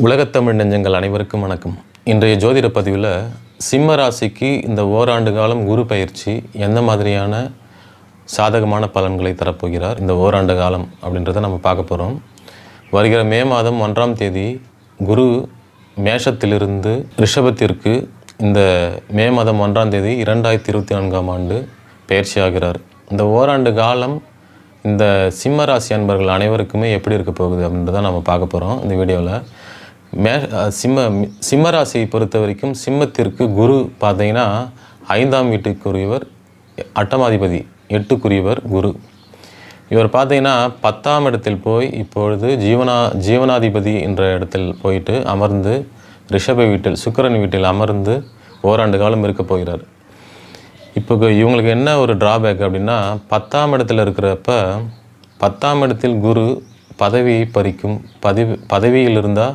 உலகத்தமிழ் நெஞ்சங்கள் அனைவருக்கும் வணக்கம். இன்றைய ஜோதிட பதிவில் சிம்ம ராசிக்கு இந்த ஓராண்டு காலம் குரு பயிற்சி எந்த மாதிரியான சாதகமான பலன்களை தரப்போகிறார் இந்த ஓராண்டு காலம் அப்படின்றத நம்ம பார்க்க போகிறோம் வருகிற மே மாதம் ஒன்றாம் தேதி குரு மேஷத்திலிருந்து ரிஷபத்திற்கு இந்த மே மாதம் ஒன்றாம் தேதி இரண்டாயிரத்தி இருபத்தி நான்காம் ஆண்டு பயிற்சி ஆகிறார். இந்த ஓராண்டு காலம் இந்த சிம்ம ராசி அன்பர்கள் அனைவருக்குமே எப்படி இருக்க போகுது அப்படின்றத நம்ம பார்க்க போகிறோம் இந்த வீடியோவில் மே சிம்ம சிம்ம ராசியை பொறுத்த வரைக்கும் சிம்மத்திற்கு குரு பார்த்தீங்கன்னா ஐந்தாம் வீட்டுக்குரியவர் அட்டமாதிபதி எட்டுக்குரியவர் குரு. இவர் பார்த்தீங்கன்னா பத்தாம் இடத்தில் போய் இப்பொழுது ஜீவனா ஜீவனாதிபதி என்ற இடத்தில் போயிட்டு அமர்ந்து ரிஷப வீட்டில் சுக்கரன் வீட்டில் அமர்ந்து ஓராண்டு காலம் இருக்க போகிறார். இப்போ இவங்களுக்கு என்ன ஒரு டிராபேக் அப்படின்னா பத்தாம் இடத்துல இருக்கிறப்ப பத்தாம் இடத்தில் குரு பதவியை பறிக்கும் பதவி பதவியில் இருந்தால்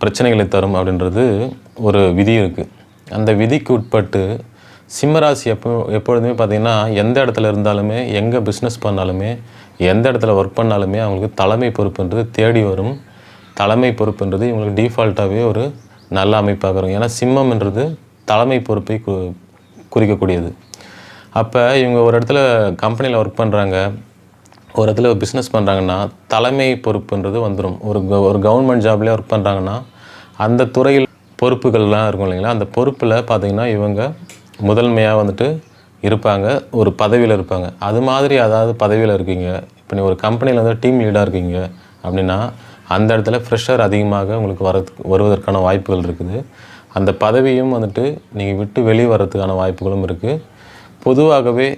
பிரச்சனைகளை தரும் அப்படின்றது ஒரு விதி இருக்குது அந்த விதிக்கு உட்பட்டு சிம்மராசி எப்போ எப்பொழுதுமே பார்த்திங்கன்னா எந்த இடத்துல இருந்தாலுமே எங்கே பிஸ்னஸ் பண்ணாலுமே எந்த இடத்துல ஒர்க் பண்ணாலுமே அவங்களுக்கு தலைமை பொறுப்புன்றது தேடி வரும். தலைமை பொறுப்புன்றது இவங்களுக்கு டிஃபால்ட்டாகவே ஒரு நல்ல அமைப்பாக இருக்கும் ஏன்னா சிம்மம்ன்றது தலைமை பொறுப்பை கு குறிக்கக்கூடியது. அப்போ இவங்க ஒரு இடத்துல கம்பெனியில் ஒர்க் பண்ணுறாங்க ஒரு இடத்துல பிஸ்னஸ் பண்ணுறாங்கன்னா தலைமை பொறுப்புன்றது வந்துடும் ஒரு ஒரு கவர்மெண்ட் ஜாப்லேயே ஒர்க் பண்ணுறாங்கன்னா அந்த துறையில் பொறுப்புகள்லாம் இருக்கும் இல்லைங்களா? அந்த பொறுப்பில் பார்த்தீங்கன்னா இவங்க முதன்மையாக வந்துட்டு இருப்பாங்க ஒரு பதவியில் இருப்பாங்க. அது மாதிரி அதாவது பதவியில் இருக்கீங்க. இப்போ நீ ஒரு கம்பெனியில் வந்து டீம் லீடாக இருக்கீங்க அப்படின்னா அந்த இடத்துல ஃப்ரெஷர் அதிகமாக உங்களுக்கு வரதுக்கு வருவதற்கான வாய்ப்புகள் இருக்குது. அந்த பதவியும் வந்துட்டு நீங்கள் விட்டு வெளியே வர்றதுக்கான வாய்ப்புகளும் இருக்குது பொதுவாகவே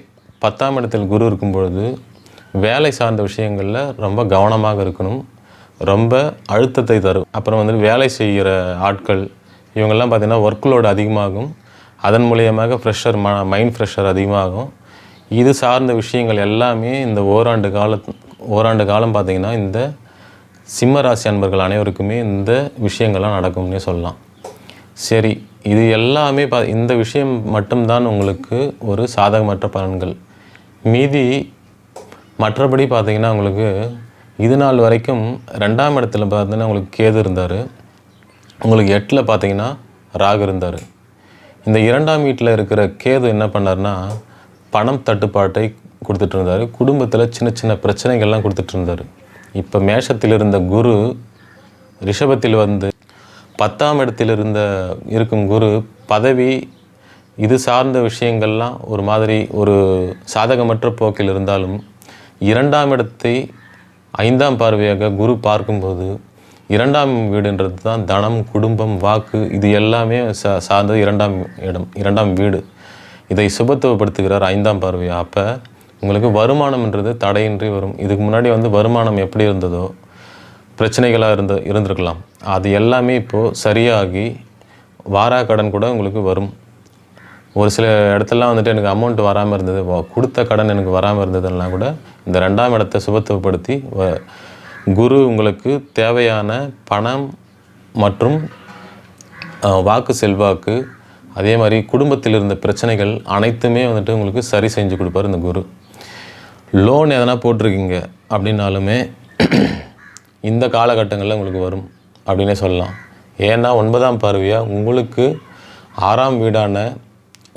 பத்தாம் இடத்தில் குரு இருக்கும் பொழுது வேலை சார்ந்த விஷயங்களில் ரொம்ப கவனமாக இருக்கணும். ரொம்ப அழுத்தத்தை தரும். அப்புறம் வந்து வேலை செய்கிற ஆட்கள் இவங்கெல்லாம் பார்த்திங்கன்னா ஒர்க் லோடு அதிகமாகும். அதன் மூலியமாக ஃப்ரெஷர் ம மைண்ட் ஃப்ரெஷர் அதிகமாகும். இது சார்ந்த விஷயங்கள் எல்லாமே இந்த ஓராண்டு கால ஓராண்டு காலம் பார்த்திங்கன்னா இந்த சிம்ம ராசி அன்பர்கள் அனைவருக்குமே இந்த விஷயங்கள்லாம் நடக்கும்னே சொல்லலாம். சரி இது எல்லாமே பா இந்த விஷயம் மட்டும்தான் உங்களுக்கு ஒரு சாதகமற்ற பலன்கள். மீதி மற்றபடி பார்த்தீங்கன்னா உங்களுக்கு இது நாள் வரைக்கும் ரெண்டாம் இடத்துல பார்த்தீங்கன்னா உங்களுக்கு கேது இருந்தார். உங்களுக்கு எட்டில் பார்த்தீங்கன்னா ராகு இருந்தார். இந்த இரண்டாம் வீட்டில் இருக்கிற கேது என்ன பண்ணார்னா பணம் தட்டுப்பாட்டை கொடுத்துட்டு இருந்தார் குடும்பத்தில் சின்ன சின்ன பிரச்சனைகள்லாம் கொடுத்துட்டு இருந்தார் இப்போ மேஷத்தில் இருந்த குரு ரிஷபத்தில் வந்து பத்தாம் இடத்தில் இருந்த இருக்கும் குரு பதவி இது சார்ந்த விஷயங்கள்லாம் ஒரு மாதிரி ஒரு சாதகமற்ற போக்கில் இருந்தாலும் இரண்டாம் இடத்தை ஐந்தாம் பார்வையாக குரு பார்க்கும்போது இரண்டாம் வீடுன்றது தான் தனம் குடும்பம் வாக்கு இது எல்லாமே சா சார்ந்தது இரண்டாம் இடம் இரண்டாம் வீடு. இதை சுபத்துவப்படுத்துகிறார் ஐந்தாம் பார்வையாக அப்போ உங்களுக்கு வருமானம்ன்றது தடையின்றி வரும். இதுக்கு முன்னாடி வந்து வருமானம் எப்படி இருந்ததோ பிரச்சனைகளாக இருந்த இருந்திருக்கலாம். அது எல்லாமே இப்போது சரியாகி வாரா கடன் கூட உங்களுக்கு வரும். ஒரு சில இடத்துலலாம் வந்துட்டு எனக்கு அமௌண்ட் வராமல் இருந்தது. கொடுத்த கடன் எனக்கு வராமல் இருந்ததுலாம் கூட இந்த ரெண்டாம் இடத்தை சுபத்துவப்படுத்தி வ- குரு உங்களுக்கு தேவையான பணம் மற்றும் வாக்கு செல்வாக்கு அதே மாதிரி குடும்பத்தில் இருந்த பிரச்சனைகள் அனைத்துமே வந்துட்டு உங்களுக்கு சரி செஞ்சு கொடுப்பார் இந்த குரு. லோன் எதனா போட்டிருக்கீங்க அப்படின்னாலுமே இந்த காலகட்டங்களில் உங்களுக்கு வரும் அப்படின்னே சொல்லலாம். ஏன்னா ஒன்பதாம் பார்வையாக உங்களுக்கு ஆறாம் வீடான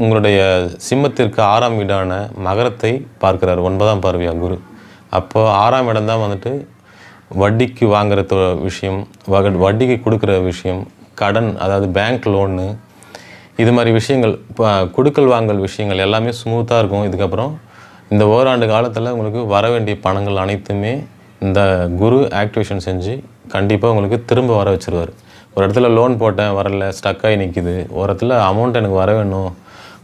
உங்களுடைய சிம்மத்திற்கு ஆறாம் வீடான மகரத்தை பார்க்கிறார் ஒன்பதாம் பார்வையாக குரு. அப்போ ஆறாம் இடம் தான் வந்துட்டு வட்டிக்கு வாங்குற தொ- விஷயம் வக வட்டிக்கு கொடுக்குற விஷயம் கடன் அதாவது பேங்க் லோனு இது மாதிரி விஷயங்கள் இப்போ கொடுக்கல் வாங்கல் விஷயங்கள் எல்லாமே ஸ்மூத்தாக இருக்கும். இதுக்கப்புறம் இந்த ஓராண்டு காலத்தில் உங்களுக்கு வர வேண்டிய பணங்கள் அனைத்துமே இந்த குரு ஆக்டிவேஷன் செஞ்சு கண்டிப்பாக உங்களுக்கு திரும்ப வர வச்சுருவார். ஒரு இடத்துல லோன் போட்டேன் வரல ஸ்டக் ஆகி நிற்கிது ஒரு இடத்துல அமௌண்ட் எனக்கு வர வேணும்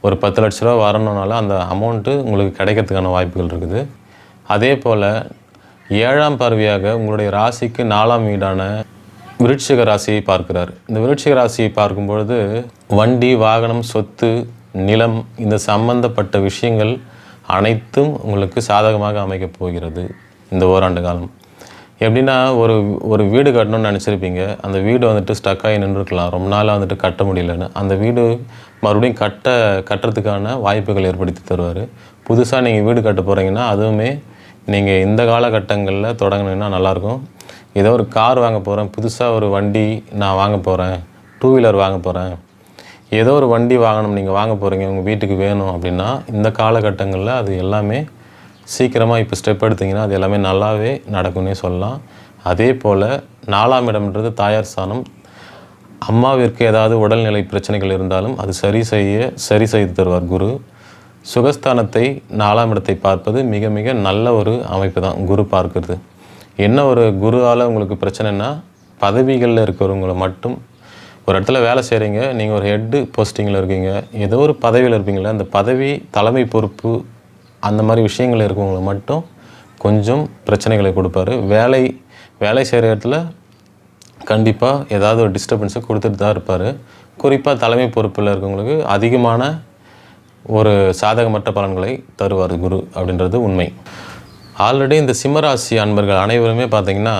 ஒரு பத்து லட்ச ரூபா வரணுனால அந்த அமௌண்ட்டு உங்களுக்கு கிடைக்கிறதுக்கான வாய்ப்புகள் இருக்குது. அதே போல் ஏழாம் பார்வையாக உங்களுடைய ராசிக்கு நாலாம் வீடான விருட்சிக ராசியை பார்க்கிறார். இந்த விருட்சிக ராசியை பார்க்கும்பொழுது வண்டி வாகனம் சொத்து நிலம் இந்த சம்பந்தப்பட்ட விஷயங்கள் அனைத்தும் உங்களுக்கு சாதகமாக அமைக்கப் போகிறது இந்த ஓராண்டு காலம். எப்படின்னா ஒரு ஒரு வீடு கட்டணும்னு நினச்சிருப்பீங்க. அந்த வீடு வந்துட்டு ஸ்டக் ஆகி நின்றுருக்கலாம். ரொம்ப நாளாக வந்துட்டு கட்ட முடியலன்னு. அந்த வீடு மறுபடியும் கட்ட கட்டுறதுக்கான வாய்ப்புகள் ஏற்படுத்தி தருவார். புதுசாக நீங்கள் வீடு கட்ட போகிறீங்கன்னா அதுவுமே நீங்கள் இந்த காலகட்டங்களில் தொடங்கினீங்கன்னா நல்லாயிருக்கும். ஏதோ ஒரு கார் வாங்க போகிறேன் புதுசாக ஒரு வண்டி நான் வாங்க போகிறேன் டூ வீலர் வாங்க போகிறேன் ஏதோ ஒரு வண்டி வாங்கணும் நீங்கள் வாங்க போகிறீங்க உங்கள் வீட்டுக்கு வேணும் அப்படின்னா இந்த காலகட்டங்களில் அது எல்லாமே சீக்கிரமாக இப்போ ஸ்டெப் எடுத்திங்கன்னா அது எல்லாமே நல்லாவே நடக்கும்னே சொல்லலாம். அதே போல் நாலாம் இடம்ன்றது தாயார் ஸ்தானம். அம்மாவிற்கு ஏதாவது உடல்நிலை பிரச்சனைகள் இருந்தாலும் அது சரி செய்ய சரி செய்து தருவார் குரு. சுகஸ்தானத்தை நாலாம் இடத்தை பார்ப்பது மிக மிக நல்ல ஒரு அமைப்பு தான் குரு பார்க்கறது. என்ன ஒரு குருவால் உங்களுக்கு பிரச்சனைனா பதவிகளில் இருக்கிறவங்கள மட்டும் ஒரு இடத்துல வேலை செய்கிறீங்க நீங்கள் ஒரு ஹெட்டு போஸ்டிங்கில் இருக்கீங்க ஏதோ ஒரு பதவியில் இருப்பீங்களே அந்த பதவி தலைமை பொறுப்பு அந்த மாதிரி விஷயங்கள் இருக்கவங்களுக்கு மட்டும் கொஞ்சம் பிரச்சனைகளை கொடுப்பாரு. வேலை வேலை செய்கிற இடத்துல கண்டிப்பாக ஏதாவது ஒரு டிஸ்டர்பன்ஸை கொடுத்துட்டு தான் இருப்பார். குறிப்பாக தலைமை பொறுப்பில் இருக்கவங்களுக்கு அதிகமான ஒரு சாதகமற்ற பலன்களை தருவார் குரு அப்படின்றது உண்மை. ஆல்ரெடி இந்த சிம்மராசி அன்பர்கள் அனைவருமே பார்த்திங்கன்னா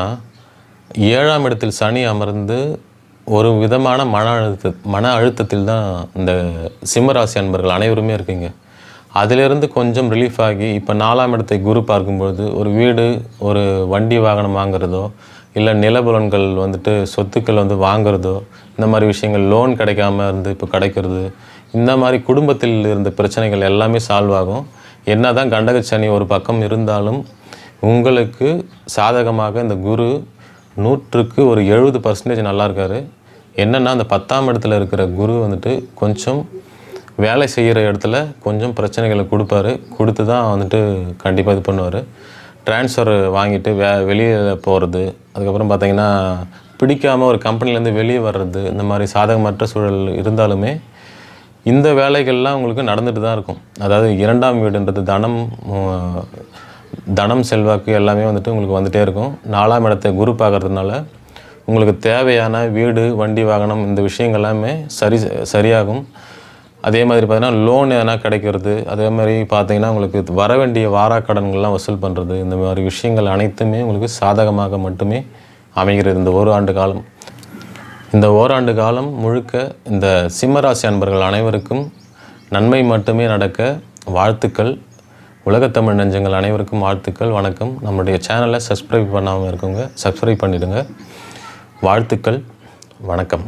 ஏழாம் இடத்தில் சனி அமர்ந்து ஒரு விதமான மன அழுத்த மன அழுத்தத்தில் தான் இந்த சிம்மராசி அன்பர்கள் அனைவருமே இருக்கீங்க. அதிலிருந்து கொஞ்சம் ரிலீஃப் ஆகி இப்போ நாலாம் இடத்தை குரு பார்க்கும்பொழுது ஒரு வீடு ஒரு வண்டி வாகனம் வாங்குறதோ இல்லை நிலபுலன்கள் வந்துட்டு சொத்துக்கள் வந்து வாங்குறதோ இந்த மாதிரி விஷயங்கள் லோன் கிடைக்காம இருந்து இப்போ கிடைக்கிறது இந்த மாதிரி குடும்பத்தில் இருந்த பிரச்சனைகள் எல்லாமே சால்வ் ஆகும். என்ன தான் கண்டகச்சனி ஒரு பக்கம் இருந்தாலும் உங்களுக்கு சாதகமாக இந்த குரு நூற்றுக்கு ஒரு எழுபது பர்சன்டேஜ் நல்லா இருக்காரு. என்னென்னா அந்த பத்தாம் இடத்துல இருக்கிற குரு வந்துட்டு கொஞ்சம் வேலை செய்கிற இடத்துல கொஞ்சம் பிரச்சனைகளை கொடுப்பாரு. கொடுத்து தான் வந்துட்டு கண்டிப்பாக இது பண்ணுவார். ட்ரான்ஸ்ஃபர் வாங்கிட்டு வே வெளியில் போகிறது அதுக்கப்புறம் பார்த்தீங்கன்னா பிடிக்காமல் ஒரு கம்பெனிலேருந்து வெளியே வர்றது. இந்த மாதிரி சாதகமற்ற சூழல் இருந்தாலுமே இந்த வேலைகள்லாம் உங்களுக்கு நடந்துட்டு தான் இருக்கும். அதாவது இரண்டாம் வீடுன்றது தனம் தனம் செல்வாக்கு எல்லாமே வந்துட்டு உங்களுக்கு வந்துகிட்டே இருக்கும். நாலாம் இடத்தை குரு பார்க்குறதுனால உங்களுக்கு தேவையான வீடு வண்டி வாகனம் இந்த விஷயங்கள் எல்லாமே சரி சரியாகும். அதே மாதிரி பார்த்தீங்கன்னா லோன் எதனா கிடைக்கிறது அதே மாதிரி பார்த்தீங்கன்னா உங்களுக்கு வர வேண்டிய வாராக்கடன்கள்லாம் வசூல் பண்ணுறது இந்த மாதிரி விஷயங்கள் அனைத்துமே உங்களுக்கு சாதகமாக மட்டுமே அமைகிறது இந்த ஒரு ஆண்டு காலம். இந்த ஓராண்டு காலம் முழுக்க இந்த சிம்மராசி அன்பர்கள் அனைவருக்கும் நன்மை மட்டுமே நடக்க வாழ்த்துக்கள். உலகத்தமிழ் நெஞ்சங்கள் அனைவருக்கும் வாழ்த்துக்கள். வணக்கம். நம்மளுடைய சேனலை சப்ஸ்கிரைப் பண்ணாமல் இருக்கவங்க சப்ஸ்கிரைப் பண்ணிவிடுங்க வாழ்த்துக்கள். வணக்கம்.